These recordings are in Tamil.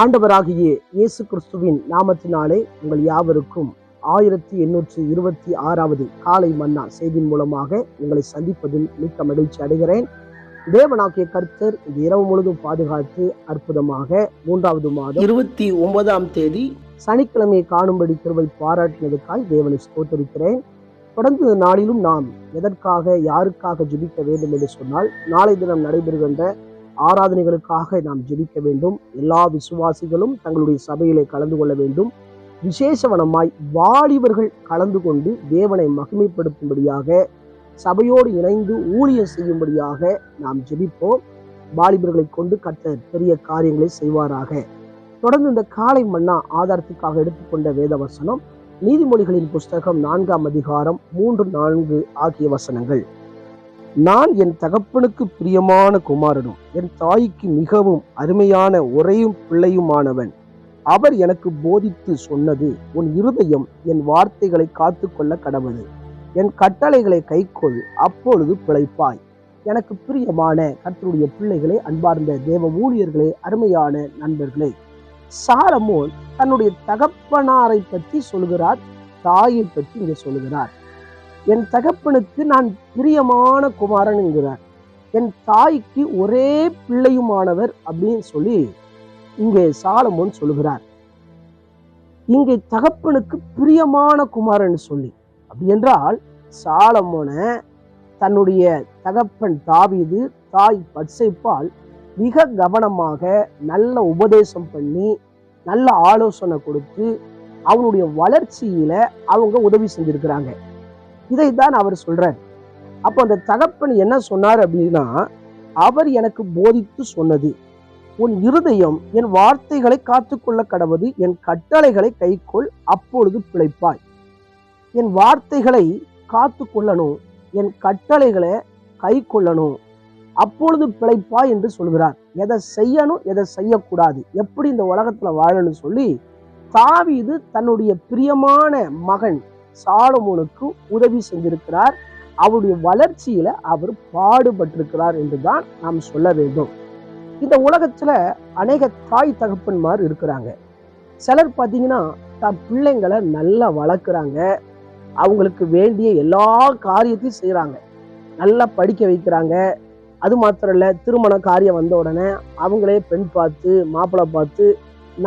ஆண்டவராகிய இயேசு கிறிஸ்துவின் நாமத்தினாலே உங்கள் யாவருக்கும் ஆயிரத்தி எண்ணூற்றி இருபத்தி ஆறாவது காலை மன்னா செய்தியின் மூலமாக உங்களை சந்திப்பதில் மிக்க மகிழ்ச்சி அடைகிறேன். தேவனாகிய கர்த்தர் இந்த இரவு முழுதும் பாதுகாத்து அற்புதமாக மூன்றாவது மாதம் இருபத்தி ஒன்பதாம் தேதி சனிக்கிழமையை காணும்படி கிருபை பாராட்டினதுக்காய் தேவனை ஸ்தோத்தரிக்கிறேன். தொடர்ந்து நாளிலும் நாம் எதற்காக யாருக்காக ஜெபிக்க வேண்டும் என்று சொன்னால் நாளை தினம் நடைபெறுகின்ற ஆராதனைகளுக்காக நாம் ஜெபிக்க வேண்டும். எல்லா விசுவாசிகளும் தங்களுடைய சபையிலே கலந்து கொள்ள வேண்டும். விசேஷவனமாய் வாலிபர்கள் கலந்து கொண்டு தேவனை மகிமைப்படுத்தும்படியாக சபையோடு இணைந்து ஊழியம் செய்யும்படியாக நாம் ஜெபிப்போம். வாலிபர்களை கொண்டு கர்த்தர் பெரிய காரியங்களை செய்வாராக. தொடர்ந்து இந்த காலை மன்னா ஆதாரத்துக்காக எடுத்துக்கொண்ட வேத வசனம் நீதிமொழிகளின் புஸ்தகம் நான்காம் அதிகாரம் மூன்று நான்கு ஆகிய வசனங்கள். நான் என் தகப்பனுக்கு பிரியமான குமாரனும் என் தாய்க்கு மிகவும் அருமையான ஒரையும் பிள்ளையுமானவன். அவர் எனக்கு போதித்து சொன்னது உன் இருதயம் என் வார்த்தைகளை காத்துக்கொள்ள கடவுது என் கட்டளைகளை கைக்கொள் அப்பொழுது பிழைப்பாய். எனக்கு பிரியமான கர்த்தருடைய பிள்ளைகளே அன்பார்ந்த தேவ ஊழியர்களே அருமையான நண்பர்களே. சாரமோன் தன்னுடைய தகப்பனாரை பற்றி சொல்கிறார் தாயை பற்றி இங்கே சொல்கிறார். என் தகப்பனுக்கு நான் பிரியமான குமாரன் என்கிறார். என் தாய்க்கு ஒரே பிள்ளையுமானவர் அப்படின்னு சொல்லி இங்கே சாலமோன் சொல்லுகிறார். இங்கே தகப்பனுக்கு பிரியமான குமாரன் சொல்லி. அப்படி என்றால் சாலமோனை தன்னுடைய தகப்பன் தாவிது தாய் பட்சைப்பால் மிக கவனமாக நல்ல உபதேசம் பண்ணி நல்ல ஆலோசனை கொடுத்து அவனுடைய வளர்ச்சியில அவங்க உதவி செஞ்சிருக்கிறாங்க. இதை தான் அவர் சொல்றார். அப்போ அந்த தகப்பன் என்ன சொன்னார் அப்படின்னா அவர் எனக்கு போதித்து சொன்னது. உன் இருதயம் என் வார்த்தைகளை காத்துக்கொள்ள கடவது என் கட்டளைகளை கைக்கொள் அப்பொழுது பிழைப்பாய். என் வார்த்தைகளை காத்து கொள்ளணும் என் கட்டளைகளை கை கொள்ளணும் அப்பொழுது பிழைப்பாய் என்று சொல்கிறார். எதை செய்யணும் எதை செய்யக்கூடாது எப்படி இந்த உலகத்துல வாழணும்னு சொல்லி தாவீது தன்னுடைய பிரியமான மகன் சாலமோனுக்கு உதவி செஞ்சிருக்கிறார். அவருடைய வளர்ச்சியில அவர் பாடுபட்டிருக்கிறார் என்றுதான் நாம் சொல்ல வேண்டும். இந்த உலகத்துல அநேக தாய் தகப்பன்மார் இருக்கிறாங்க. சிலர் பார்த்தீங்கன்னா தன் பிள்ளைங்களை நல்லா வளர்க்குறாங்க. அவங்களுக்கு வேண்டிய எல்லா காரியத்தையும் செய்கிறாங்க நல்லா படிக்க வைக்கிறாங்க. அது மாத்திரம் இல்லை திருமண காரியம் வந்த உடனே அவங்களே பெண் பார்த்து மாப்பிள்ளை பார்த்து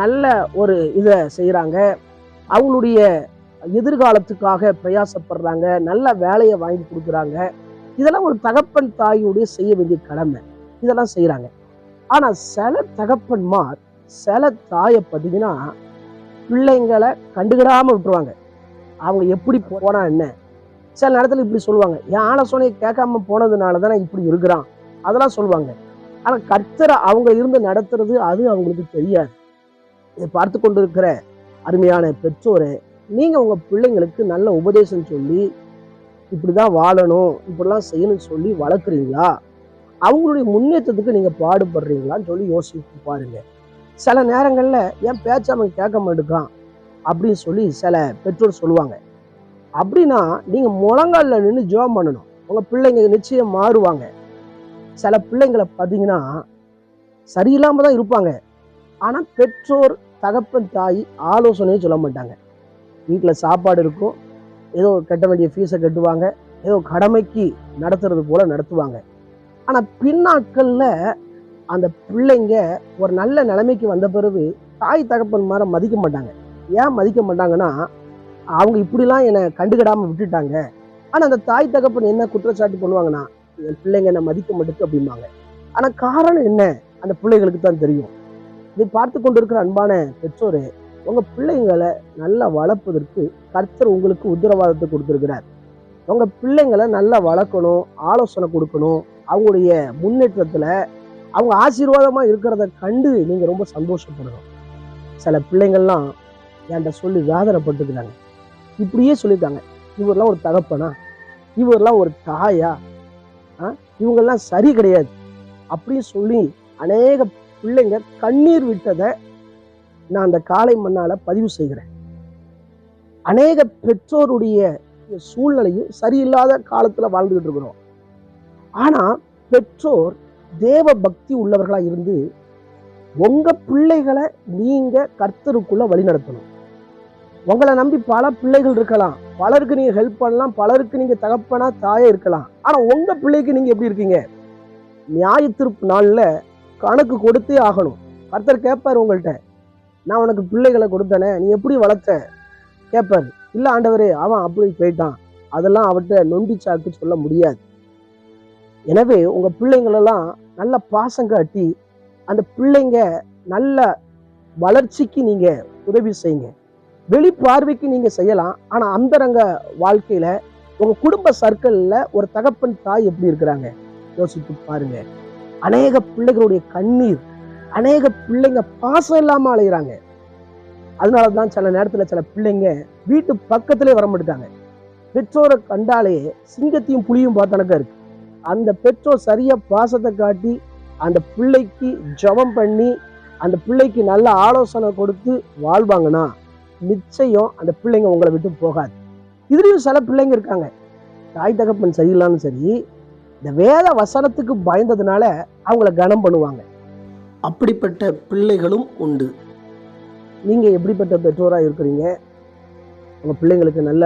நல்ல ஒரு இதை செய்கிறாங்க அவங்களுடைய எதிர்காலத்துக்காக பிரயாசப்படுறாங்க நல்ல வேலையை வாங்கி கொடுக்குறாங்க. இதெல்லாம் ஒரு தகப்பன் தாயுடைய செய்ய வேண்டிய கடமை. இதெல்லாம் செய்கிறாங்க ஆனால் சில தகப்பன்மார் சில தாயை பார்த்தீங்கன்னா பிள்ளைங்களை கண்டுக்கிடாமல் விட்டுருவாங்க. அவங்க எப்படி போனால் என்ன? சில நேரத்தில் இப்படி சொல்லுவாங்க. என் ஆலோசனையை கேட்காம போனதுனால தானே இப்படி இருக்கிறான்? அதெல்லாம் சொல்லுவாங்க. ஆனால் கர்த்தரை அவங்க இருந்து நடத்துறது அது அவங்களுக்கு தெரியாது. இதை பார்த்து கொண்டிருக்கிற அருமையான பெற்றோரை நீங்கள் உங்கள் பிள்ளைங்களுக்கு நல்ல உபதேசம் சொல்லி இப்படிதான் வாழணும் இப்படிலாம் செய்யணும்னு சொல்லி வளர்க்குறீங்களா? அவங்களுடைய முன்னேற்றத்துக்கு நீங்கள் பாடுபடுறீங்களான்னு சொல்லி யோசித்து பாருங்கள் சில நேரங்களில் ஏன் பேச்ச அவன் கேட்க மாட்டேங்கான் அப்படின்னு சொல்லி சில பெற்றோர் சொல்லுவாங்க. அப்படின்னா நீங்கள் முழங்கால்ல நின்று ஜோம் பண்ணணும். உங்கள் பிள்ளைங்க நிச்சயம் மாறுவாங்க. சில பிள்ளைங்களை பார்த்தீங்கன்னா சரியில்லாமல் தான் இருப்பாங்க. ஆனால் பெற்றோர் தகப்பன் தாய் ஆலோசனையே சொல்ல மாட்டாங்க. வீட்டில் சாப்பாடு இருக்கும் ஏதோ கட்ட வேண்டிய ஃபீஸை கட்டுவாங்க ஏதோ கடமைக்கு நடத்துறது போல நடத்துவாங்க. ஆனால் பின்னாட்களில் அந்த பிள்ளைங்க ஒரு நல்ல நிலைமைக்கு வந்த பிறகு தாய் தகப்பன் மாதிரி மதிக்க மாட்டாங்க. ஏன் மதிக்க மாட்டாங்கன்னா அவங்க இப்படிலாம் என்னை கண்டுக்கிடாமல் விட்டுட்டாங்க. ஆனால் அந்த தாய் தகப்பன் என்ன குற்றச்சாட்டு பண்ணுவாங்கன்னா என் பிள்ளைங்க என்னை மதிக்க மாட்டுக்கு அப்படிம்பாங்க. ஆனால் காரணம் என்ன? அந்த பிள்ளைகளுக்கு தான் தெரியும். இதை பார்த்து கொண்டிருக்கிற அன்பான பெற்றோரே உங்கள் பிள்ளைங்களை நல்லா வளர்ப்பதற்கு கர்த்தர் உங்களுக்கு உத்தரவாதத்தை கொடுத்துருக்கிறார். உங்கள் பிள்ளைங்களை நல்லா வளர்க்கணும் ஆலோசனை கொடுக்கணும் அவங்களுடைய முன்னேற்றத்தில் அவங்க ஆசீர்வாதமாக இருக்கிறத கண்டு நீங்கள் ரொம்ப சந்தோஷப்படணும். சில பிள்ளைங்கள்லாம் என்கிட்ட சொல்லி வேதனைப்பட்டுக்கிறாங்க இப்படியே சொல்லியிருக்காங்க. இவரெல்லாம் ஒரு தகப்பனா? இவரெல்லாம் ஒரு தாயா? ஆ? இவங்கெல்லாம் சரி கிடையாது. அப்படின்னு சொல்லி அநேக பிள்ளைங்க கண்ணீர் விட்டதை நான் அந்த காலை மண்ணால பதிவு செய்கிறேன். அநேக பெற்றோருடைய சூழ்நிலையும் சரியில்லாத காலத்துல வாழ்ந்துகிட்டு இருக்கிறோம். ஆனா பெற்றோர் தேவ பக்தி உள்ளவர்களா இருந்து உங்க பிள்ளைகளை நீங்க கர்த்தருக்குள்ள வழிநடத்தணும் உங்களை நம்பி பல பிள்ளைகள் இருக்கலாம். பலருக்கு நீங்கள் ஹெல்ப் பண்ணலாம். பலருக்கு நீங்கள் தகப்பனா தாயே இருக்கலாம். ஆனால் உங்கள் பிள்ளைக்கு நீங்கள் எப்படி இருக்கீங்க? நியாய நாளில் கணக்கு கொடுத்தே ஆகணும். கர்த்தர் கேட்பார் உங்கள்கிட்ட நான் உனக்கு பிள்ளைகளை கொடுத்தனே நீ எப்படி வளர்த்த? கேட்பார் இல்லை ஆண்டவரே அவன் அப்படி போயிட்டான். அதெல்லாம் அவர்கிட்ட நொண்டி சாக்கு சொல்ல முடியாது. எனவே உங்கள் பிள்ளைங்களெல்லாம் நல்ல பாசம் காட்டி அந்த பிள்ளைங்க நல்ல வளர்ச்சிக்கு நீங்கள் உதவி செய்யுங்க. வெளி பார்வைக்கு நீங்கள் செய்யலாம். ஆனால் அந்தரங்க வாழ்க்கையில் உங்கள் குடும்ப சர்க்கிளில் ஒரு தகப்பன் தாய் எப்படி இருக்கிறாங்க? யோசித்து பாருங்க. அநேக பிள்ளைகளுடைய கண்ணீர் அநேக பிள்ளைங்க பாசம் இல்லாம அலைகிறாங்க அதனாலதான் சில நேரத்தில் சில பிள்ளைங்க வீட்டு பக்கத்திலே வர மாட்டாங்க பெற்றோரை கண்டாலே சிங்கத்தையும் புலியும் பார்த்தனக்கா இருக்கு. அந்த பெற்றோர் சரியா பாசத்தை காட்டி அந்த பிள்ளைக்கு ஜெபம் பண்ணி அந்த பிள்ளைக்கு நல்ல ஆலோசனை கொடுத்து வாழ்வாங்கன்னா நிச்சயம் அந்த பிள்ளைங்க உங்களை விட்டு போகாது. இதுலேயும் சில பிள்ளைங்க இருக்காங்க. தாய் தகப்பன் சரியில்லான்னு சரி இந்த வேத வசனத்துக்கு பயந்ததுனால அவங்கள கனம் பண்ணுவாங்க. அப்படிப்பட்ட பிள்ளைகளும் உண்டு. நீங்கள் எப்படிப்பட்ட பெற்றோராக இருக்கிறீங்க? உங்க பிள்ளைங்களுக்கு நல்ல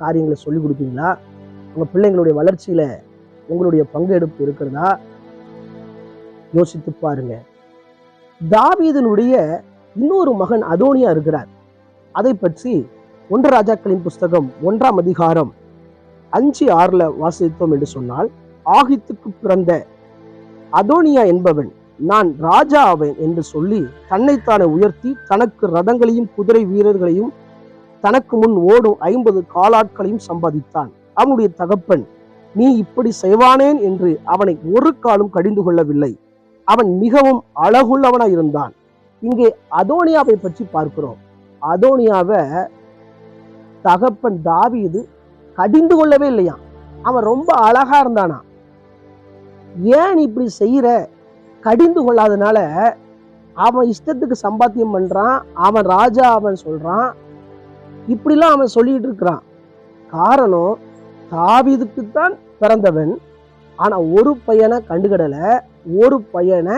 காரியங்களை சொல்லிக் கொடுப்பீங்களா? உங்கள் பிள்ளைங்களுடைய வளர்ச்சியில உங்களுடைய பங்கெடுப்பு இருக்கிறதா? யோசித்து பாருங்க. தாவீதனுடைய இன்னொரு மகன் அதோனியா இருக்கிறார். அதை பற்றி ஒன்று ராஜாக்களின் புஸ்தகம் ஒன்றாம் அதிகாரம் அஞ்சு ஆறுல வாசித்தோம் என்று சொன்னால் ஆகித்துக்கு பிறந்த அதோனியா என்பவன் நான் ராஜா ஆவேன் என்று சொல்லி தன்னைத்தானே உயர்த்தி தனக்கு ரதங்களையும் குதிரை வீரர்களையும் தனக்கு முன் ஓடும் ஐம்பது காலாட்களையும் சம்பாதித்தான். அவனுடைய தகப்பன் நீ இப்படி செய்வானேன்? என்று அவனை ஒரு காலம் கடிந்து கொள்ளவில்லை. அவன் மிகவும் அழகுள்ளவனாய் இருந்தான். இங்கே அதோனியாவை பற்றி பார்க்கிறோம். அதோனியாவை தகப்பன் தாவீது கடிந்து கொள்ளவே இல்லையா அவன் ரொம்ப அழகா இருந்தானா ஏன் இப்படி செய்யற கடிந்து கொள்ளாதனால அவன் இஷ்டத்துக்கு சம்பாத்தியம் பண்ணுறான் அவன் ராஜா அவன் சொல்கிறான் இப்படிலாம் அவன் சொல்லிகிட்டு இருக்கிறான். காரணம் தாவீதுக்குத்தான் பிறந்தவன். ஆனால் ஒரு பையனை கண்டுகிடல. ஒரு பையனை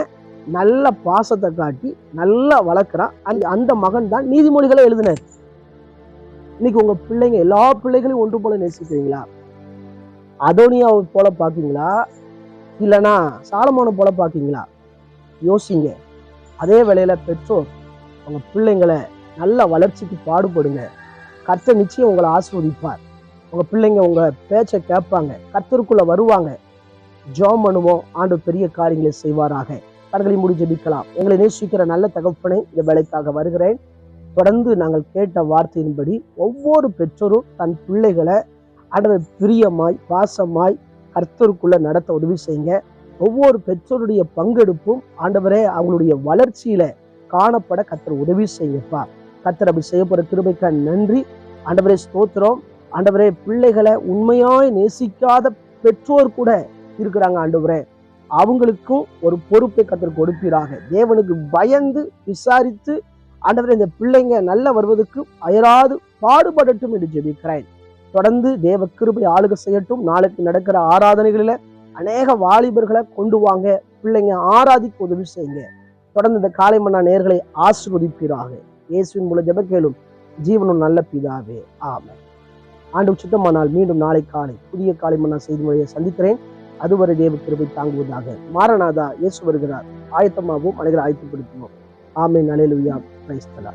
நல்ல பாசத்தை காட்டி நல்லா வளர்க்குறான். அந்த அந்த மகன் தான் நீதிமொழிகளை எழுதினார். இன்னைக்கு உங்கள் பிள்ளைங்க எல்லா பிள்ளைகளையும் ஒன்று போல நேசிக்கிறீங்களா? அதோனியாவை போல பார்க்கீங்களா? இல்லைனா சாலமோனை போல பார்க்கீங்களா? யோசிங்க. அதே வேளையில் பெற்றோர் உங்கள் பிள்ளைங்களை நல்ல வளர்ச்சிக்கு பாடுபடுங்க. கர்த்தர் நிச்சயம் உங்களை ஆஸ்வதிப்பார் உங்கள் பிள்ளைங்க உங்கள் பேச்சை கேட்பாங்க. கர்த்தருக்குள்ளே வருவாங்க. ஜோம் பண்ணுவோம். ஆண்டு பெரிய காரியங்களை செய்வாராக. கண்களை முடிஞ்சு நிற்கலாம் எங்களை நேசிக்கிற நல்ல தகப்பனை இந்த வேலைக்காக வருகிறேன். தொடர்ந்து நாங்கள் கேட்ட வார்த்தையின்படி ஒவ்வொரு பெற்றோரும் தன் பிள்ளைகளை அடர் பிரியமாய் பாசமாய் கர்த்தருக்குள்ளே நடத்த உதவி செய்யுங்க. ஒவ்வொரு பெற்றோருடைய பங்கெடுப்பும் ஆண்டவரே அவங்களுடைய வளர்ச்சியில காணப்பட கத்தர் உதவி செய்யப்பா கத்தர் அப்படி செய்யப்படுற கிருபைக்கா நன்றி. ஆண்டவரே ஸ்தோத்திரம். ஆண்டவரே பிள்ளைகளை உண்மையாய் நேசிக்காத பெற்றோர் கூட இருக்கிறாங்க ஆண்டவரே. அவங்களுக்கும் ஒரு பொறுப்பை கத்தர் கொடுப்பீராக. தேவனுக்கு பயந்து விசாரித்து ஆண்டவரே இந்த பிள்ளைங்க நல்ல வருவதற்கு அயராது பாடுபடட்டும் என்று ஜெபிக்கிறேன். தொடர்ந்து தேவ கிருபை ஆளுக செய்யட்டும். நாளைக்கு நடக்கிற ஆராதனைகளில் அநேக வாலிபர்களை கொண்டு வாங்க பிள்ளைங்க ஆராதிக்கு உதவி செய்யுங்க. தொடர்ந்து இந்த காலை மன்னா நேர்களை ஆசிர்வதிப்பீராக. இயேசுவின் மூலம் ஜெப கேளும் ஜீவனும் நல்ல பிதாவே. ஆமை ஆண்டு சுத்தமானால் மீண்டும் நாளை காலை புதிய காலை மன்னா செய்தி முறையை சந்திக்கிறேன். அதுவரை தேவ கிருபை தாங்குவதாக மாரநாதா இயேசு வருகிறார். ஆயத்தமாகவும் அனைவரை ஆயத்தப்படுத்துவோம். ஆமை நலையிலுயா பிரைஸ்தலா